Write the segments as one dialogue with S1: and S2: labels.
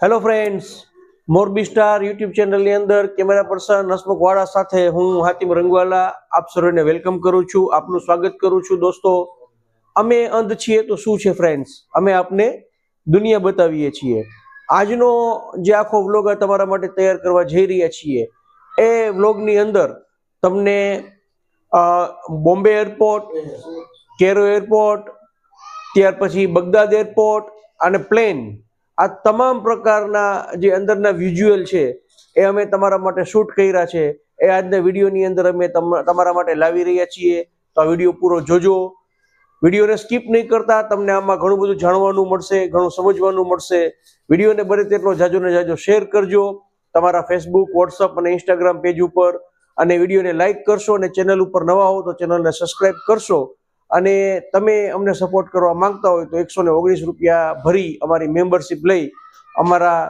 S1: Hello friends Morbi star YouTube ચેનલની અંદર camera person Hasmukh વાળા સાથે હું હાતિમ રંગવાલા આપ સર્વેને વેલકમ કરું છું, આપનું સ્વાગત કરું છું દોસ્તો. અમે અંધ છીએ તો શું છે ફ્રેન્ડ્સ અમે આપને દુનિયા બતાવીએ છીએ. આજનો જે આખો વ્લોગ તમારા માટે તૈયાર કરવા જઈ રહ્યા છીએ, એ વ્લોગની અંદર તમને બોમ્બે એરપોર્ટ કેરો એરપોર્ટ ત્યાર પછી બગદાદ એરપોર્ટ અને પ્લેન આ તમામ પ્રકારના જે અંદરના વિઝ્યુઅલ છે, એ અમે તમારા માટે શૂટ કર્યા છે. એ આજના વિડીયોની અંદર અમે તમ- તમારા માટે લાવી રહ્યા છીએ. તો આ વીડિયો પૂરો જોજો. વિડીયોને સ્કીપ નહીં કરતા, તમને આમાં ઘણું બધું જાણવાનું મળશે, ઘણું સમજવાનું મળશે. વિડીયોને બને તેટલો જાજો ને જાજો શેર કરજો. તમારા ફેસબુક વોટ્સઅપ અને ઇન્સ્ટાગ્રામ પેજ ઉપર. અને વિડીયોને લાઇક કરશો અને ચેનલ ઉપર નવા હો તો ચેનલને સબસ્ક્રાઇબ કરશો. અને તમે અમને સપોર્ટ કરવા માંગતા હોય તો એકસો ઓગણીસ રૂપિયા ભરી અમારી મેમ્બરશિપ લઈ અમારા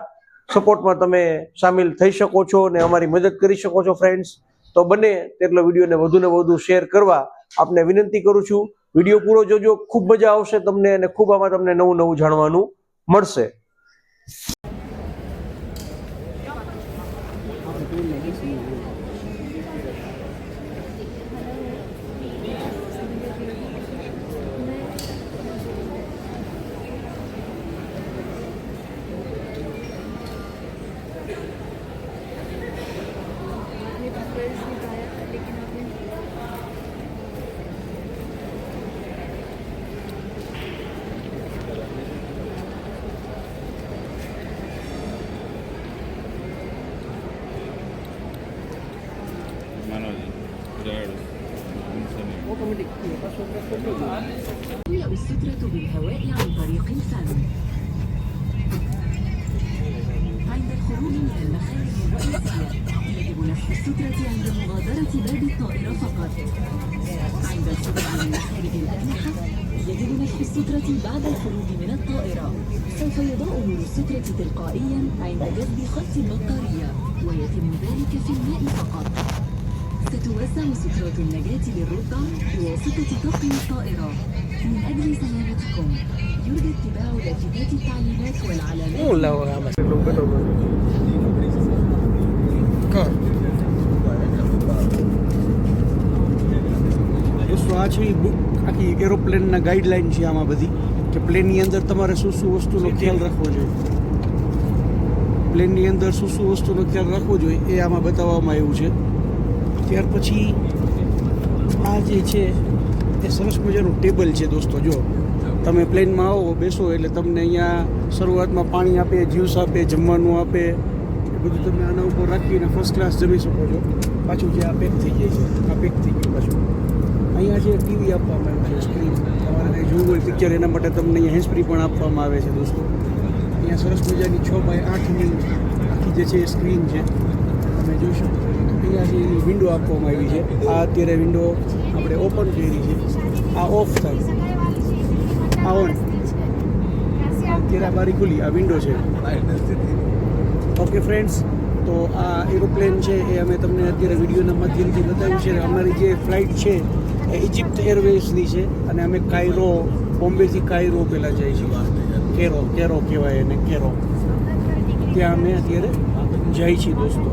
S1: સપોર્ટમાં તમે સામેલ થઈ શકો છો અને અમારી મદદ કરી શકો છો ફ્રેન્ડ્સ તો બને તેટલો વિડીયોને વધુને વધુ શેર કરવા આપને વિનંતી કરું છું. વીડિયો પૂરો જોજો, ખૂબ મજા આવશે તમને અને ખૂબ આમાં તમને નવું નવું જાણવાનું મળશે.
S2: تملأ السترة بالهواء عن طريق الفم عند الخروج من المخارج الرئيسية يجب نفخ السترة عند مغادرة باب الطائرة فقط عند الخروج من مخارج الأجنحة يجب نفخ السترة بعد الخروج من الطائرة سوف يضاء نور السترة تلقائيا عند جذب خط البطارية ويتم ذلك في الماء فقط ستوزع سترة النجاة للرضع بواسطة طاقم الطائرة من أجل سلامتكم يرجى اتباع لافتات التعليمات والعلامات
S3: દોસ્તો આ છે એ બુક આખી એરોપ્લેનના ગાઈડલાઈન છે આમાં બધી કે પ્લેનની અંદર તમારે શું શું વસ્તુનો ખ્યાલ રાખવો જોઈએ પ્લેનની અંદર શું શું વસ્તુનો ખ્યાલ રાખવો જોઈએ એ આમાં બતાવવામાં આવ્યું છે ત્યાર પછી આ જે છે, એ સરસ મજાનું ટેબલ છે દોસ્તો, જો. તમે પ્લેનમાં આવો, બેસો એટલે તમને અહીંયા શરૂઆતમાં પાણી આપે, જ્યુસ આપે, જમવાનું આપે, એ બધું તમે આના ઉપર રાખીને ફર્સ્ટ ક્લાસ જમી શકો છો. પાછું જે આ પેક થઈ જાય છે, આ પેક થઈ ગયું પાછું. અહીંયા જે ટીવી આપવામાં આવ્યું છે સ્ક્રીન તમારે જોવું હોય પિક્ચર એના માટે તમને અહીંયા હેન્સફ્રી પણ આપવામાં આવે છે દોસ્તો. અહીંયા સરસ મજાની છ બાય આઠની આખી જે છે, એ સ્ક્રીન છે. તમે જોઈ શકો. વિન્ડો આપવામાં આવી છે. આ અત્યારે વિન્ડો આપણે ઓપન કરી છે. આ ઓફ થાય. આ ઓન અત્યારે આ બારી ખુલી. આ વિન્ડો છે. ઓકે ફ્રેન્ડ્સ તો આ એરોપ્લેન છે એ અમે તમને અત્યારે વિડીયોના માધ્યમથી બતાવ્યું છે. અમારી જે ફ્લાઇટ છે એ ઇજિપ્ત એરવેઝની છે અને અમે કાયરો, બોમ્બેથી કાયરો પહેલાં જઈએ છીએ. કેરો કેરો કહેવાય એને, કેરો. ત્યાં અમે અત્યારે જઈએ છીએ દોસ્તો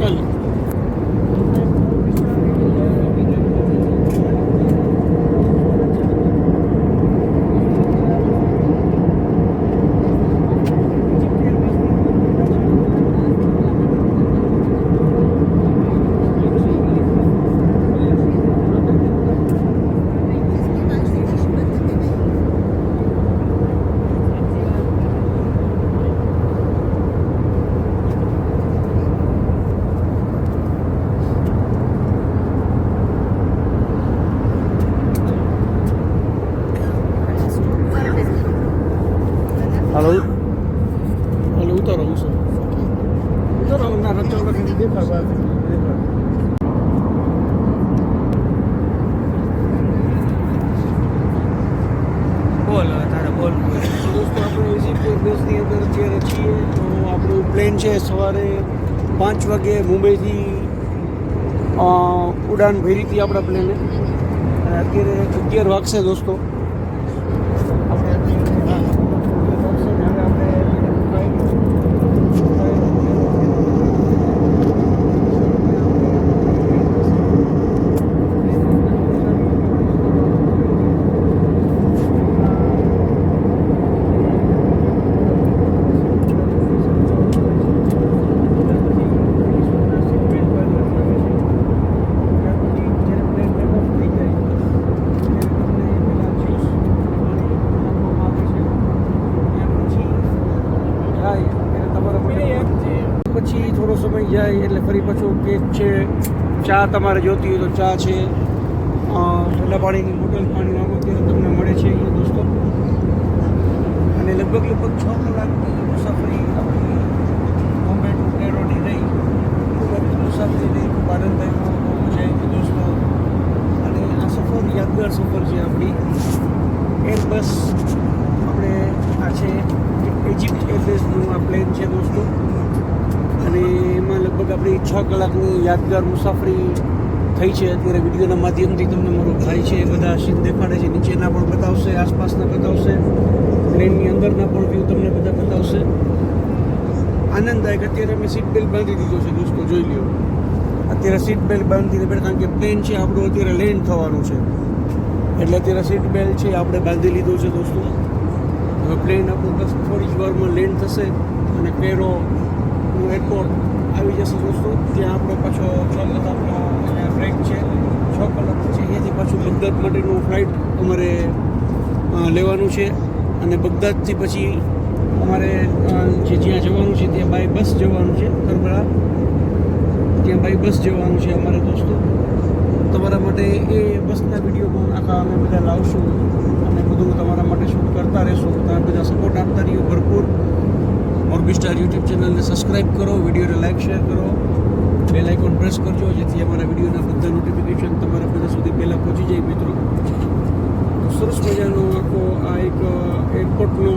S3: ચાલો હાલો હાલો ઉતારો ઉસો ઉતારો ના રચો લખી દેખાડ બહાર દેખાડ
S1: બોલ તારે બોલ
S3: દોસ્તો આપણે ઇજિપ્ત એરવેઝની અંદર અત્યારે છીએ તો આપણું પ્લેન છે સવારે પાંચ વાગે મુંબઈથી ઉડાન ભરી હતી આપણા પ્લેને અત્યારે અગિયાર વાગશે દોસ્તો આપણે અત્યારે, હા, અગિયાર વાગશે ને હવે આપણે પછી થોડો સમય જાય એટલે ફરી પાછું કેક છે, ચા તમારે જોતી હોય તો ચા છે. ઠંડા પાણીની બોટલ પાણી માંગો અત્યારે તમને મળે છે દોસ્તો. અને લગભગ લગભગ છ કલાકની મુસાફરી આપણી બોમ્બે ટુ કેરોની રહી ખૂબ જ મુસાફરી રહી ખૂબ આનંદદાયક બહુ મજા આવી દોસ્તો અને આ સફર યાદગાર સફર છે આપણી એરબસ આપણે આ છે ઇજિપ્ત એરવેઝનું આ પ્લેન છે દોસ્તો અને એમાં લગભગ આપણી છ કલાકની યાદગાર મુસાફરી થઈ છે. અત્યારે વિડીયોના માધ્યમથી તમને મારો ભાઈ છે એ બધા સીન દેખાડે છે. નીચેના પણ બતાવશે, આસપાસના બતાવશે, પ્લેનની અંદરના પણ વ્યૂ તમને બધા બતાવશે. આનંદદાયક અત્યારે મેં સીટ બેલ્ટ બાંધી દીધો છે દોસ્તો, જોઈ લ્યો. અત્યારે સીટ બેલ્ટ બાંધીને બેઠા, કારણ કે પ્લેન છે, આપણું અત્યારે લેન્ડ થવાનું છે. એટલે અત્યારે સીટ બેલ્ટ છે, આપણે બાંધી લીધું છે દોસ્તો. હવે પ્લેન આપણું બસ થોડી જ વારમાં લેન્ડ થશે અને કેરોનું એરપોર્ટ આવી જશે દોસ્તો. ત્યાં આપણો પાછો છ કલાકનો બ્રેક છે. છ કલાક પછી અહીંયાથી પાછું બગદાદ માટેનું ફ્લાઇટ અમારે લેવાનું છે. અને બગદાદથી પછી અમારે જે જ્યાં જવાનું છે ત્યાં બાય બસ જવાનું છે કરબલા ત્યાં બાય બસ જવાનું છે અમારે દોસ્તો. તમારા માટે એ બસના વીડિયો પણ આખા અમે બધા લાવશું. અને બધું તમારા માટે શૂટ કરતા રહેશું. તમે બધા સપોર્ટ આપતા રહ્યો ભરપૂર. મોરબી સ્ટાર યુટ્યુબ ચેનલને સબસ્ક્રાઈબ કરો વિડીયોને લાઈક શેર કરો. બેલ આઇકોન પ્રેસ કરજો, જેથી અમારા વિડીયોના બધા નોટિફિકેશન તમારા બધા સુધી પહેલાં પહોંચી જાય, મિત્રો. સરસ મજાનો આખો આ એક એરપોર્ટનો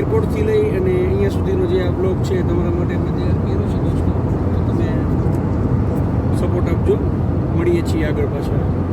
S3: એરપોર્ટથી લઈ અને અહીંયા સુધીનો જે આ બ્લોગ છે, તમારા માટે મેં તૈયાર કર્યો છે, દોસ્તો. તો તમે સપોર્ટ આપજો. મળીએ છીએ આગળ પાછળ